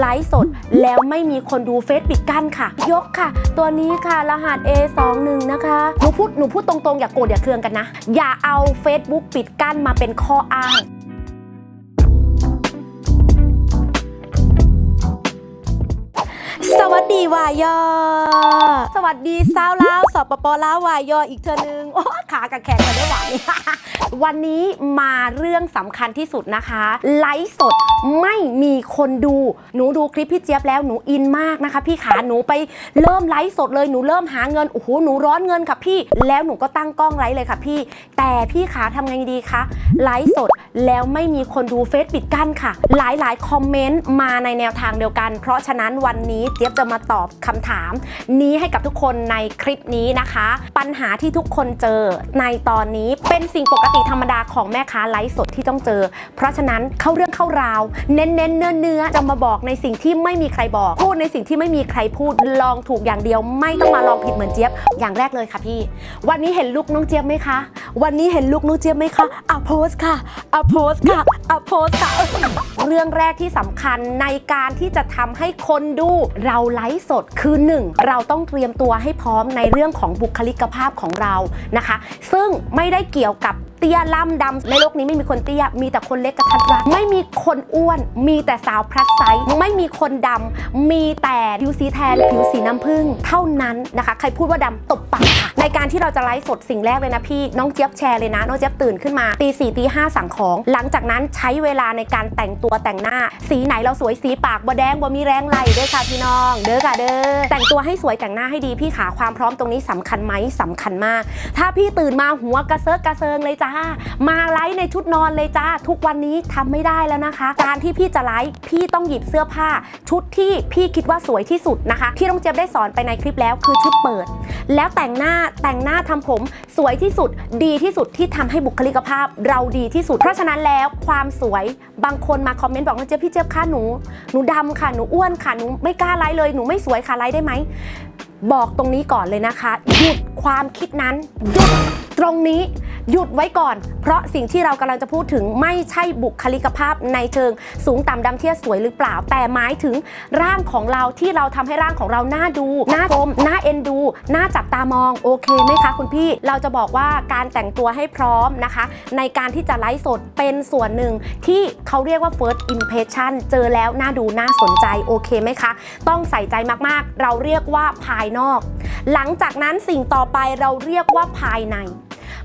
ไลฟ์สดแล้วไม่มีคนดูเฟซปิดกั้นค่ะ ยกค่ะ ตัวนี้ค่ะรหัส A21 นะคะหนูพูดหนูพูดตรงๆ อย่าโกรธอย่าเคืองกันนะ อย่าเอา Facebook ปิดกั้นมาเป็นข้ออ้าง ดีวายอ สวัสดีสาวลาวสปปลาววายออีกเธอนึง โอ้ขากับแขนกันได้หวานวันนี้มาเรื่องสำคัญที่สุดนะคะ ไลฟ์สดไม่มีคนดู หนูดูคลิปพี่เจี๊ยบแล้วหนูอินมากนะคะ พี่ขาหนูไปเริ่มไลฟ์สดเลยหนูเริ่มหาเงินโอ้โหหนูร้อนเงินค่ะพี่ แล้วหนูก็ตั้งกล้องไลฟ์เลยค่ะพี่ แต่พี่ขาทำไงดีคะไลฟ์สดแล้วไม่มีคนดูเฟซปิดกั้นค่ะ หลายๆคอมเมนต์มาในแนวทางเดียวกัน เพราะฉะนั้นวันนี้เจี๊ยบจะมาตอบคำถาม นี้ให้กับทุกคนในคลิปนี้นะคะ ปัญหาที่ทุกคนเจอในตอนนี้เป็นสิ่งปกติธรรมดาของแม่ค้าไลฟ์สดที่ต้องเจอ เพราะฉะนั้นเข้าเรื่องเข้าราว เน้นเน้นเนื้อเนื้อจะมาบอกในสิ่งที่ไม่มีใครบอก พูดในสิ่งที่ไม่มีใครพูดลองถูกอย่างเดียว ไม่ต้องมาลองผิดเหมือนเจี๊ยบอย่างแรกเลยค่ะพี่ วันนี้เห็นลุกน้องเจี๊ยบไหมคะ วันนี้เห็นลุกน้องเจี๊ยบไหมคะอะโพสค่ะอะโพสค่ะอะโพสค่ะ เรื่องแรกที่สำคัญในการที่จะทำให้คนดูเราไลฟ์สดคือหนึ่งเราต้องเตรียมตัวให้พร้อมในเรื่องของบุคลิกภาพของเรานะคะ ซึ่งไม่ได้เกี่ยวกับเตี้ยล่ำดำในโลกนี้ไม่มีคนเตี้ย มีแต่คนเล็กกระทัดรัดไม่มีคนอ้วน มีแต่สาวพลัสไซส์ไม่มีคนดำ มีแต่ผิวสีแทนผิวสีน้ำผึ้งเท่านั้นนะคะ ใครพูดว่าดำตบปากค่ะ ในการที่เราจะไลฟ์สดสิ่งแรกเลยนะพี่ น้องเจี๊ยบแชร์เลยนะน้องเจี๊ยบตื่นขึ้นมาตีสี่ตีห้าสั่งของ หลังจากนั้นใช้เวลาในการแต่งตัวแต่งหน้า สีไหนเราสวยสีปากบ่แดงบ่มีแรงไหลเด้อค่ะพี่น้อง เด้อค่ะเด้อแต่งตัวให้สวยแต่งหน้าให้ดีพี่ขาความพร้อมตรงนี้สำคัญไหมสำคัญมาก ถ้าพี่ตื่นมาหัวกระเซิร์กกระเซิงเลยจ้า มาไลฟ์ในชุดนอนเลยจ้า ทุกวันนี้ทำไม่ได้แล้วนะคะ การที่พี่จะไลฟ์พี่ต้องหยิบเสื้อผ้า ชุดที่พี่คิดว่าสวยที่สุดนะคะ ที่น้องเจี๊ยบได้สอนไปในคลิปแล้วคือชุดเปิด แล้วแต่งหน้าแต่งหน้าทำผมสวยที่สุดดีที่สุดที่ทำให้บุคลิกภาพเราดีที่สุด เพราะฉะนั้นแล้วความสวยบางคนมาคอมเมนต์บอกน้องเจี๊ยบพี่เจี๊ยบค่ะหนูหนูดำค่ะหนูอ้วนค่ะหนูไม่กล้าไลฟ์เลยหนูไม่สวยค่ะไลฟ์ได้ไหมบอกตรงนี้ก่อนเลยนะคะหยุดความคิดนั้นหยุดตรงนี้ หยุดไว้ก่อน เพราะสิ่งที่เรากำลังจะพูดถึงไม่ใช่บุคลิกภาพในเชิง สูงต่ำดำเทียสวยหรือเปล่า แต่หมายถึงร่างของเราที่เราทำให้ร่างของเราหน่าดูหน่าชมหน่าเอ็นดูหน่าจับตามองโอเคไหมคะคุณพี่เราจะบอกว่าการแต่งตัวให้พร้อมนะคะ ในการที่จะไลฟ์สดเป็นส่วนหนึ่งที่เขาเรียกว่า first impression เจอแล้วน่าดูน่าสนใจโอเคไหมคะ ต้องใส่ใจมากๆ เราเรียกว่าภายนอก หลังจากนั้นสิ่งต่อไปเราเรียกว่าภายใน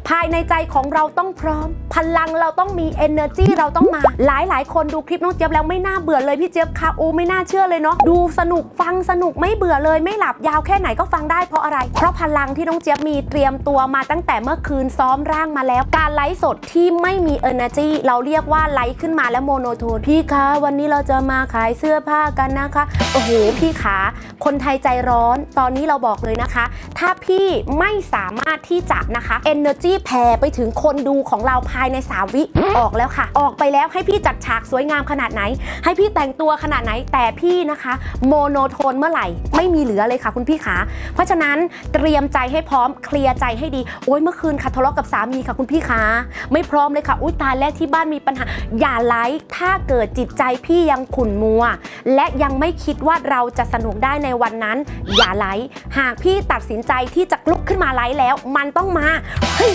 ภายในใจของเราต้องพร้อม พลังเราต้องมี energy เราต้องมา หลายหลายคนดูคลิปน้องเจี๊ยบแล้วไม่น่าเบื่อเลยพี่เจี๊ยบค่ะโอ้ไม่น่าเชื่อเลยเนาะดูสนุกฟังสนุกไม่เบื่อเลยไม่หลับยาวแค่ไหนก็ฟังได้เพราะอะไร เพราะพลังที่น้องเจี๊ยบมีเตรียมตัวมาตั้งแต่เมื่อคืนซ้อมร่างมาแล้ว การไลฟ์สดที่ไม่มี energy เราเรียกว่าไลฟ์ขึ้นมาแล้วโมโนโทนพี่คะวันนี้เราจะมาขายเสื้อผ้ากันนะคะโอ้โหพี่ขาคนไทยใจร้อน ตอนนี้เราบอกเลยนะคะ ถ้าพี่ไม่สามารถที่จะนะคะ energy แผ่ไปถึงคนดูของเราภายใน3วิออกแล้วค่ะ ออกไปแล้วให้พี่จัดฉากสวยงามขนาดไหน ให้พี่แต่งตัวขนาดไหนแต่พี่นะคะ โมโนโทนเมื่อไหร่ ไม่มีเหลือเลยค่ะคุณพี่ขาเพราะฉะนั้นเตรียมใจให้พร้อมเคลียร์ใจให้ดีโอ้ยเมื่อคืนค่ะทะเลาะกับสามีค่ะคุณพี่ขาไม่พร้อมเลยค่ะอุ้ยตายแล้วที่บ้านมีปัญหา อย่าไลฟ์ถ้าเกิดจิตใจพี่ยังขุ่นมัว และยังไม่คิดว่าเราจะสนุกได้ในวันนั้น อย่าไลฟ์หากพี่ตัดสินใจที่จะลุกขึ้นมาไลฟ์แล้ว มันต้องมาเฮ้ย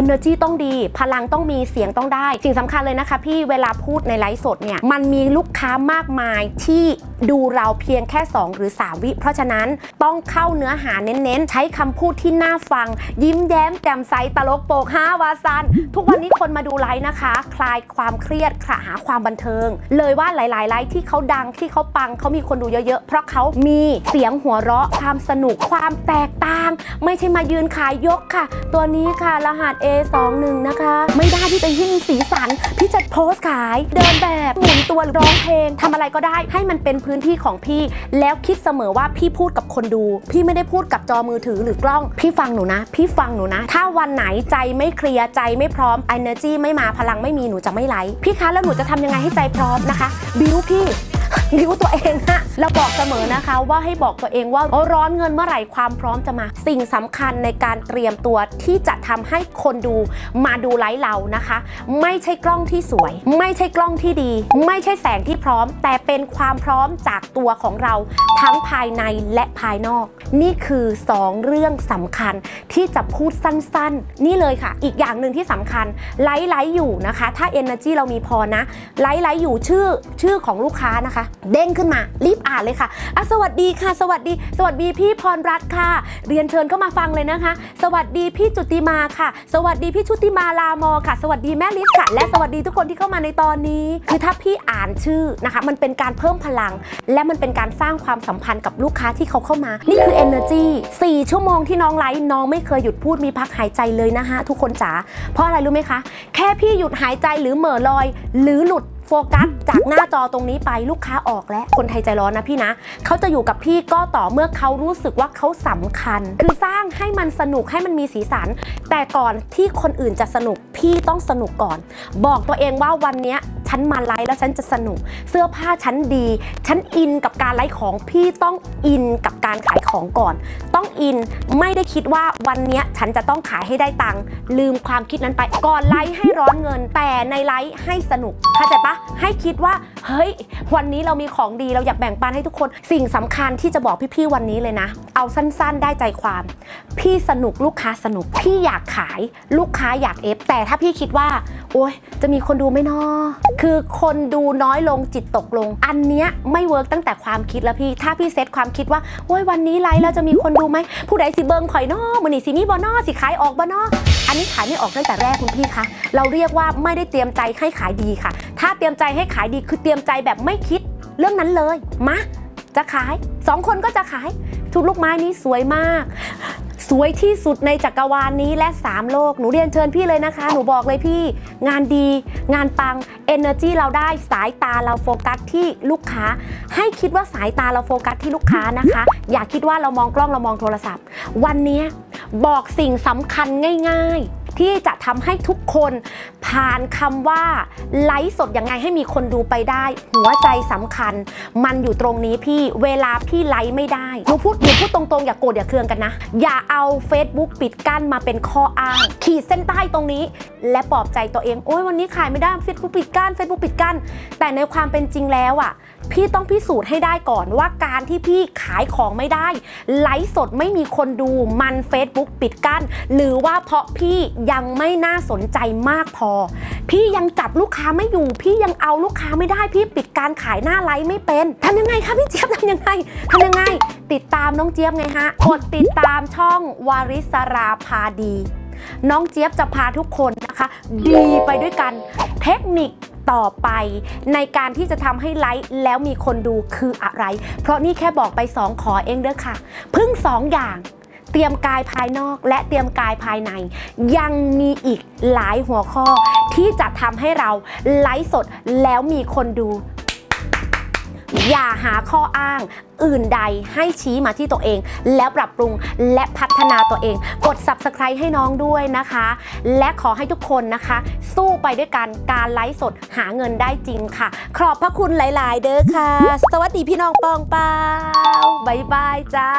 energy ต้องดี พลังต้องมีเสียงต้องได้ สิ่งสำคัญเลยนะคะพี่เวลาพูดในไลฟ์สดเนี่ยมันมีลูกค้ามากมายที่ดูเราเพียงแค่ 2 หรือ 3 วิ เพราะฉะนั้นต้องเข้าเนื้อหาเน้นๆ ใช้คำพูดที่น่าฟัง ยิ้มแย้มแจ่มใสตลกโปกฮาวาซัน ทุกวันนี้คนมาดูไลฟ์นะคะ คลายความเครียดค่ะหาความบันเทิง เลยว่าหลายๆไลฟ์ที่เขาดังที่เขาปังเขามีคนดูเยอะๆ เพราะเขามีเสียงหัวเราะความสนุกความแตกต่าง ไม่ใช่มายืนขายยกค่ะ ตัวนี้ค่ะรหัส A21 นะคะ ไม่ได้ที่จะยิ่งสีสันพี่จะโพสต์ขาย เดินแบบหมุนตัวร้องเพลงทำอะไรก็ได้ให้มันเป็นพื้นที่ของพี่ แล้วคิดเสมอว่าพี่พูดกับคนดู พี่ไม่ได้พูดกับจอมือถือหรือกล้อง พี่ฟังหนูนะ พี่ฟังหนูนะ ถ้าวันไหนใจไม่เคลียร์ใจไม่พร้อม energy ไม่มาพลังไม่มีหนูจะไม่ไลฟ์พี่คะแล้วหนูจะทำยังไงให้ใจพร้อมนะคะบิวพี่ นิ้วตัวเองฮะเราบอกเสมอนะคะว่าให้บอกตัวเองว่าร้อนเงินเมื่อไหร่ความพร้อมจะมา สิ่งสำคัญในการเตรียมตัวที่จะทำให้คนดูมาดูไลฟ์เรานะคะ ไม่ใช่กล้องที่สวย ไม่ใช่กล้องที่ดี ไม่ใช่แสงที่พร้อม แต่เป็นความพร้อมจากตัวของเราทั้งภายในและภายนอก นี่คือ 2 เรื่องสำคัญที่จะพูดสั้นๆ นี่เลยค่ะ อีกอย่างหนึ่งที่สำคัญไลฟ์ไลฟ์อยู่นะคะ ถ้า Energy เรามีพอนะไลฟ์ไลฟ์อยู่ชื่อชื่อของลูกค้านะคะ เด้งขึ้นมา รีบอ่านเลยค่ะอะสวัสดีค่ะ สวัสดี สวัสดีพี่พรรัตน์ค่ะ เรียนเชิญเข้ามาฟังเลยนะคะ สวัสดีพี่จุติมาค่ะ สวัสดีพี่ชุติมาลามอค่ะ สวัสดีแม่ลิศค่ะ และสวัสดีทุกคนที่เข้ามาในตอนนี้ คือถ้าพี่อ่านชื่อนะคะ มันเป็นการเพิ่มพลัง และมันเป็นการสร้างความสัมพันธ์กับลูกค้าที่เขาเข้ามา นี่คือ energy 4 ชั่วโมงที่น้องไลฟ์น้องไม่เคยหยุดพูดมีพักหายใจเลยนะคะทุกคนจ๋าเพราะอะไรรู้ไหมคะ แค่พี่หยุดหายใจหรือเหม่อลอย หรือหลุด โฟกัสจากหน้าจอตรงนี้ไปลูกค้าออกแล้วคนไทยใจร้อนนะพี่นะเขาจะอยู่กับพี่ก็ต่อเมื่อเขารู้สึกว่าเขาสำคัญ คือสร้างให้มันสนุกให้มันมีสีสัน แต่ก่อนที่คนอื่นจะสนุกพี่ต้องสนุกก่อน บอกตัวเองว่าวันนี้ ฉันมาไลฟ์แล้วฉันจะสนุก เสื้อผ้าฉันดี ฉันอินกับการไลฟ์ของพี่ต้องอินกับการขายของก่อน ต้องอินไม่ได้คิดว่าวันนี้ฉันจะต้องขายให้ได้ตังค์ลืมความคิดนั้นไปก่อนไลฟ์ให้ร้อนเงิน แต่ในไลฟ์ให้สนุกเข้าใจปะให้คิดว่าเฮ้ยวันนี้เรามีของดีเราอยากแบ่งปันให้ทุกคน สิ่งสำคัญที่จะบอกพี่ๆวันนี้เลยนะ เอาสั้นๆได้ใจความ พี่สนุกลูกค้าสนุกพี่อยากขายลูกค้าอยากเอฟแต่ถ้าพี่คิดว่า โอ๊ยจะมีคนดูไหม่นอคือคนดูน้อยลงจิตตกลง อันเนี้ยไม่เวิร์กตั้งแต่ความคิดแล้วพี่ ถ้าพี่เซตความคิดว่าโอ๊ยวันนี้ไลฟ์แล้วจะมีคนดูไหม ผู้ใดสิเบิงข่อยนอมือนี่สิมีบอนอสิขายออกบอนออันนี้ขายไม่ออกตั้งแต่แรกคุณพี่คะ เราเรียกว่าไม่ได้เตรียมใจให้ขายดีค่ะ ถ้าเตรียมใจให้ขายดีคือเตรียมใจแบบไม่คิดเรื่องนั้นเลย มา จะขายสองคนก็จะขายทุกลูกไม้นี้สวยมาก สวยที่สุดในจักรวาลนี้และ 3 โลก หนูเรียนเชิญพี่เลยนะคะ หนูบอกเลยพี่ งานดี งานปัง Energy เราได้สายตาเราโฟกัสที่ลูกค้า ให้คิดว่าสายตาเราโฟกัสที่ลูกค้านะคะ อย่าคิดว่าเรามองกล้องเรามองโทรศัพท์ วันนี้บอกสิ่งสำคัญง่าย ๆ ที่จะทำให้ทุกคนผ่านคำว่าไลฟ์สดยังไงให้มีคนดูไปได้ หัวใจสำคัญ มันอยู่ตรงนี้พี่เวลาพี่ไลฟ์ไม่ได้หนูพูดหนูพูดตรงๆ อย่าโกรธอย่าเคืองกันนะ อย่าเอา Facebook ปิดกั้นมาเป็นข้ออ้าง ขีดเส้นใต้ตรงนี้ และปลอบใจตัวเอง โอ้ยวันนี้ขายไม่ได้ Facebook ปิดกั้น Facebook ปิดกั้น แต่ในความเป็นจริงแล้วอะพี่ต้องพิสูจน์ให้ได้ก่อนว่าการที่พี่ขายของไม่ได้ ไลฟ์สดไม่มีคนดูมัน Facebook ปิดกั้น หรือว่าเพราะพี่ยังไม่น่าสนใจมากพอ พี่ยังจับลูกค้าไม่อยู่ พี่ยังเอาลูกค้าไม่ได้ พี่ปิดการขายหน้าไลฟ์ไม่เป็นทำยังไงคะพี่เจี๊ยบทำยังไงทำยังไง ติดตามน้องเจี๊ยบไงฮะกดติดตามช่องวาริสราพาดี น้องเจี๊ยบจะพาทุกคนนะคะ ดีไปด้วยกันเทคนิคต่อไปในการที่จะทำให้ไลฟ์แล้วมีคนดูคืออะไร เพราะนี่แค่บอกไป 2 ขอเองเด้อค่ะ พึ่ง 2 อย่าง ตรียมกายภายนอก และเตรียมกายภายใน ยังมีอีกหลายหัวข้อ ที่จะทำให้เราไลฟ์สดแล้วมีคนดู อย่าหาข้ออ้างอื่นใดให้ชี้มาที่ตัวเอง แล้วปรับปรุงและพัฒนาตัวเอง กด subscribe ให้น้องด้วยนะคะ และขอให้ทุกคนนะคะ สู้ไปด้วยกันการไลฟ์สดหาเงินได้จริงค่ะ ขอบพระคุณหลาย ๆ เด้อค่ะ สวัสดีพี่น้องปองเปาบายบายจ้า